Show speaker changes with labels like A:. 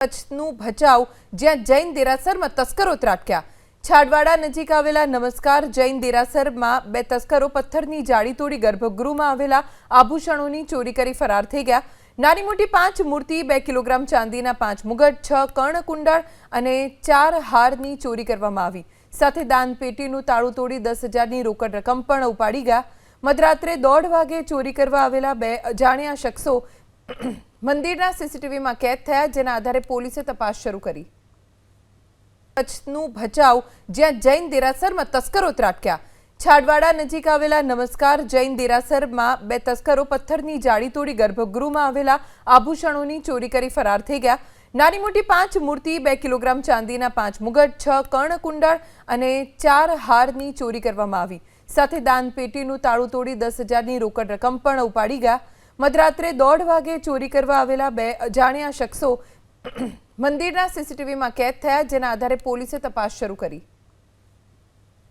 A: કચ્છનું ભચાઉ, જ્યાં જૈન દેરાસરમાં તસ્કરો ત્રાટક્યા. છાડવાડા નજીક આવેલા નમસ્કાર જૈન દેરાસરમાં બે તસ્કરો પથ્થરની જાળી તોડી ગર્ભગૃહમાં આવેલા આભૂષણોની ચોરી કરી ફરાર થઈ ગયા. નાની મોટી પાંચ મૂર્તિ, બે કિલોગ્રામ ચાંદીના પાંચ મુગટ, છ કર્ણકુંડળ અને ચાર હારની ચોરી કરવામાં આવી. સાથે દાનપેટીનું તાળું તોડી દસ હજારની રોકડ રકમ પણ ઉપાડી ગયા. મધરાત્રે દોઢ વાગે ચોરી કરવા આવેલા બે અજાણ્યા શખ્સો મંદિરના સીસીટીવીમાં કેદ થયા, જેના આધારે પોલીસે તપાસ શરૂ કરી. કચ્છનું ભચાઉ, જ્યાં જૈન દેરાસરમાં તસ્કરો ત્રાટક્યા. છાડવાડા નજીક આવેલા નમસ્કાર જૈન દેરાસરમાં બે તસ્કરો પથ્થરની જાળી તોડી ગર્ભગૃહમાં આવેલા આભૂષણોની ચોરી કરી ફરાર થઈ ગયા. નાની મોટી પાંચ મૂર્તિ, બે કિલોગ્રામ ચાંદીના પાંચ મુગટ, છ કર્ણકુંડળ અને ચાર હારની ચોરી કરવામાં આવી. સાથે દાન પેટીનું તાળું તોડી દસ હજારની રોકડ રકમ પણ ઉપાડી ગયા. મધરાત્રે દોઢ વાગે ચોરી કરવા આવેલા બે અજાણ્યા શખ્સો મંદિરના સીસીટીવીમાં કેદ થયા, જેના આધારે પોલીસે તપાસ શરૂ કરી.